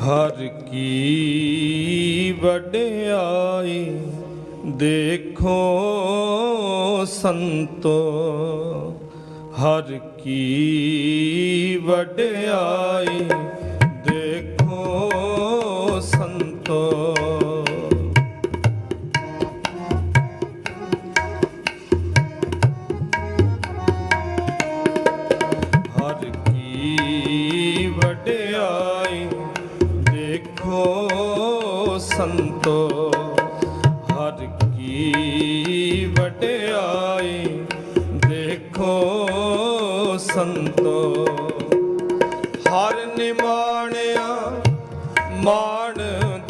ਹਰ ਕੀ ਵਡਿਆਈ ਦੇਖੋ ਸੰਤੋ ਹਰ ਕੀ ਵਡਿਆਈ ਦੇਖੋ ਸੰਤੋ।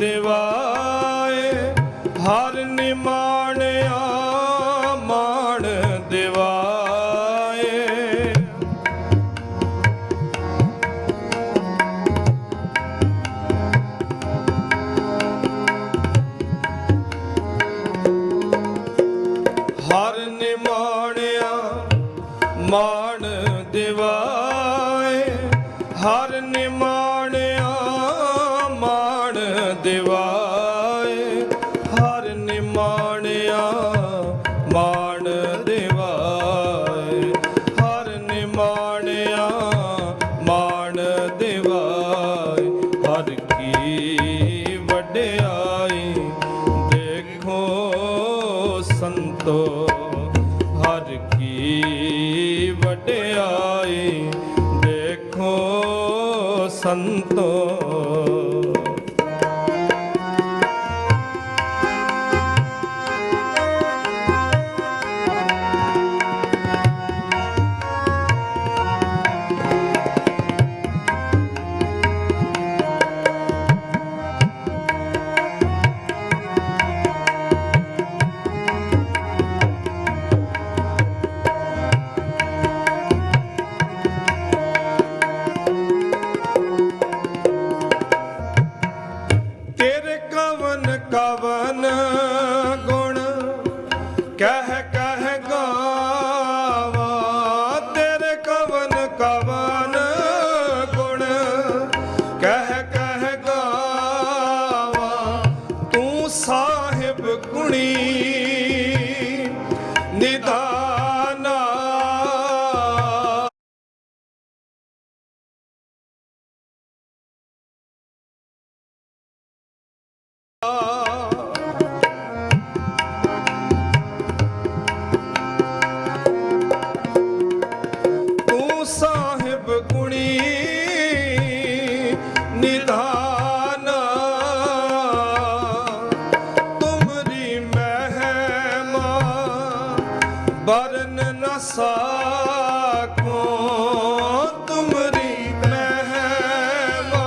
ਦਿਵਾਏ ਹਰ ਨਿਮਾਣਿਆ ਮਾਣ ਦਿਵਾਏ। ਹਰ ਨਿਮਾਣਿਆ ਮਾਣ ਦਿਵਾਏ ਹਰ ਨਿਮਾਣ ਸੰਤੋ ਹਰ ਕੀ ਵਡਿਆਈ ਦੇਖੋ ਸੰਤੋ ਕਹਿ ਕਹਿ ਗਾਵਾ, ਤੇਰੇ ਕਵਨ ਕਵਨ ਗੁਣ। ਕਹਿ ਕਹਿ ਗਾਵਾ, ਤੂੰ ਸਾਹਿਬ ਗੁਣੀ ਨਿਦਾਨਾ। ਤੂੰ ਬਰਨ ਨ ਸਾਕੋ ਤੁਮਰੀ ਮਹਿਮਾ।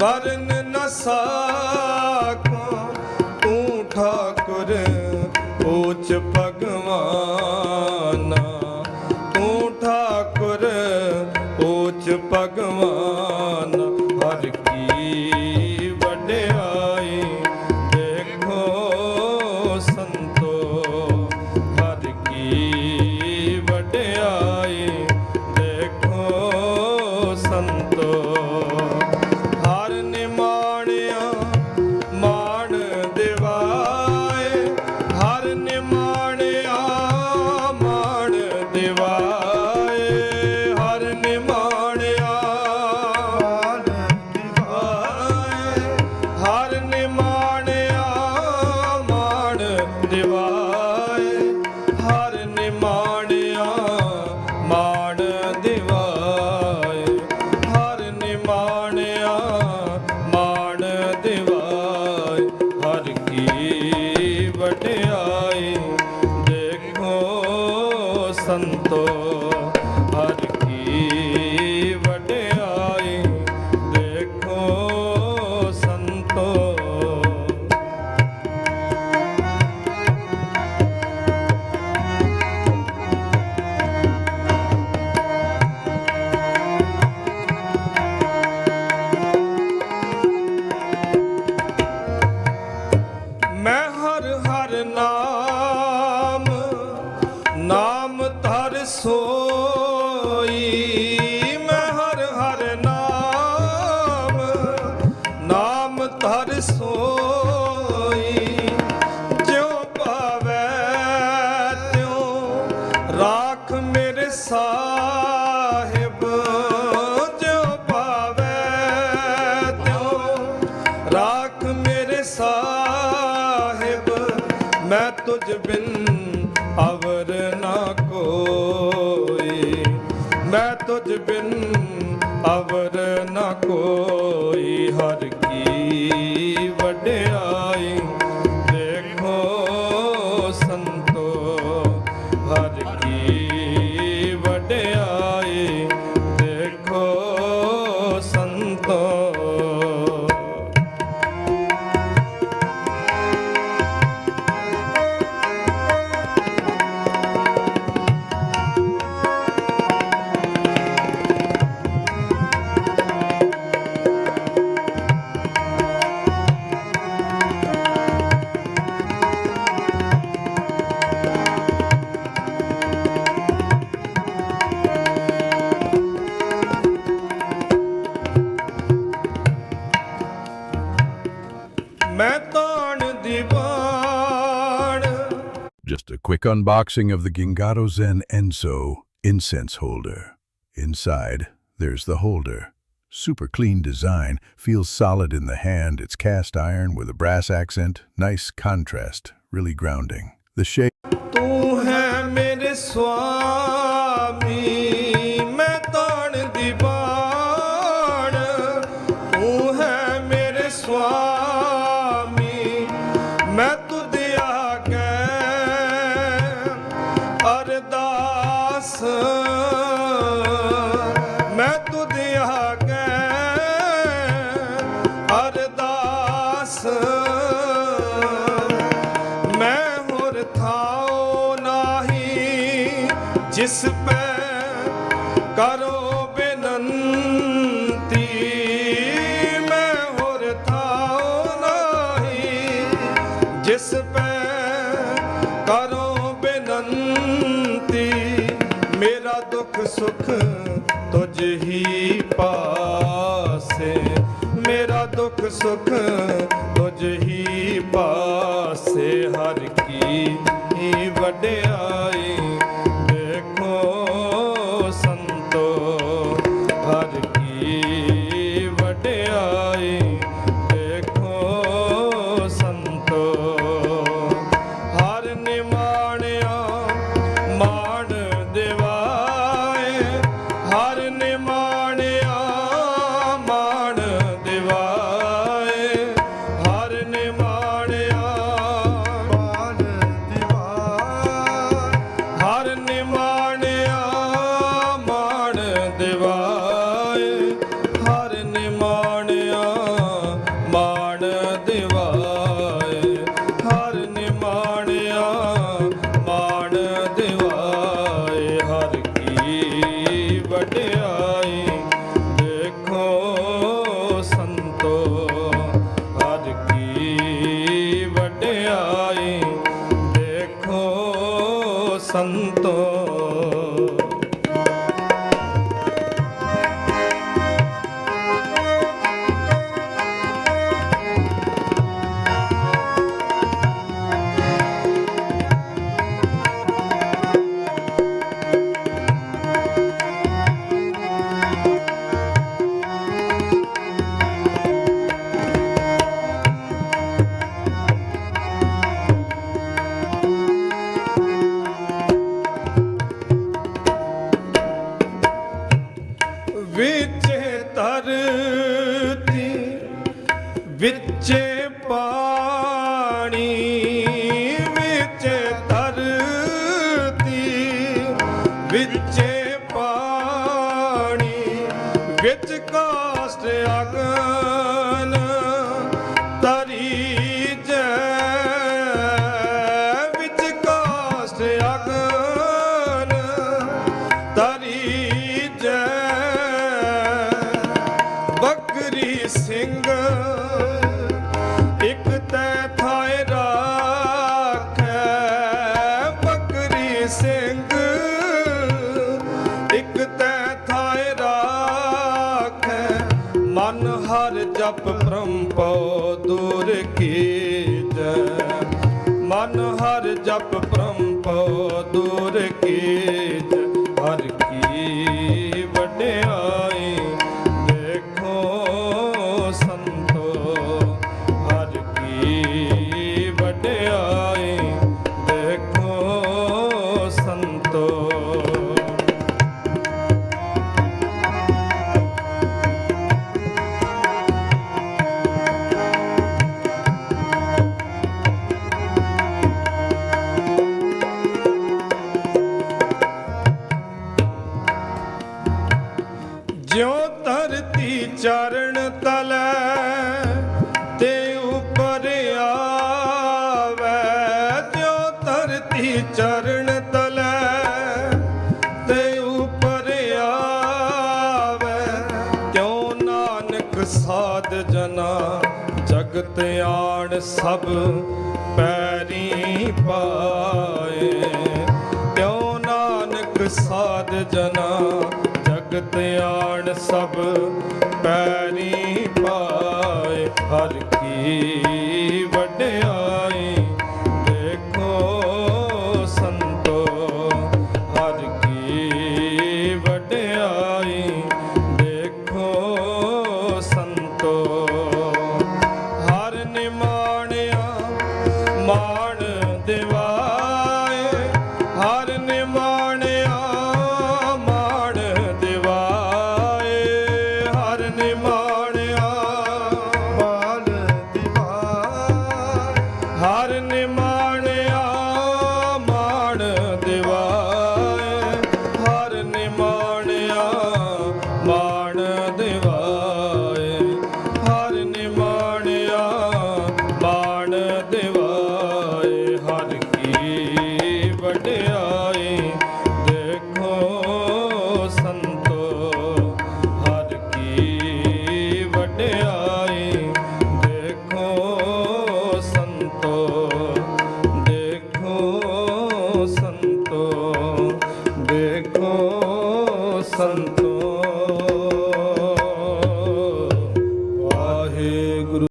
ਬਰਨ ਨ ਸਾਕੋ ਤੂੰ ਠਾਕੁਰ ਉੱਚ ਭਗਵਾਨਾ। ਦਿਵਾਏ ਸੰਤੋ ਮੈਂ ਬਿਨ ਅਵਰ ਨਾ ਕੋਈ ਹਰ Just a quick unboxing of the Gingado Zen Enso incense holder. Inside, there's the holder. Super clean design, feels solid in the hand, it's cast iron with a brass accent, nice contrast, really grounding. The shape ਮੈਂ ਹੋਰ ਥਾਉ ਨਾਹੀ, ਜਿਸ ਪੈ ਕਰੋ ਬੇਨੰਤੀ। ਮੈਂ ਹੋਰ ਥਾਉ ਨਾਹੀ, ਜਿਸ ਪੈ ਕਰੋ ਬੇਨੰਤੀ। ਮੇਰਾ ਦੁੱਖ ਸੁੱਖ ਤੁਝ ਹੀ ਪਾਸੇ। ਦੁੱਖ ਸੁਖ ਤੁਝ ਹੀ ਪਾਸੇ ਹਰ ਕੀ ਹੀ ਵਡਿਆਈ ਦਿਵਾਏ ਹਰ ਨਿਮਾਣਿਆ ਮਾਣ ਦਿਵਾਏ। ਹਰ ਨਿਮਾਣਿਆ ਮਾਣ ਦਿਵਾਏ। ਹਰ ਕੀ ਵਡਿਆਈ ਦੇਖੋ ਸੰਤੋ। ਹਰ ਕੀ ਵਡਿਆਈ ਦੇਖੋ ਸੰਤੋ। ਵਿਚੇ ਪਾਣੀ ਵਿੱਚ ਕਾਸਟ ਅਗਨ ਸਾਧ ਜਨਾ, ਜਗਤ ਆਣ ਸਭ ਪੈਰੀ ਪਾਏ। ਤਿਉ ਨਾਨਕ ਸਾਧ ਜਨਾ, ਜਗਤ ਆਣ ਸਭ ਪੈਰੀ ਪਾਏ। ਹਰ ਕੀ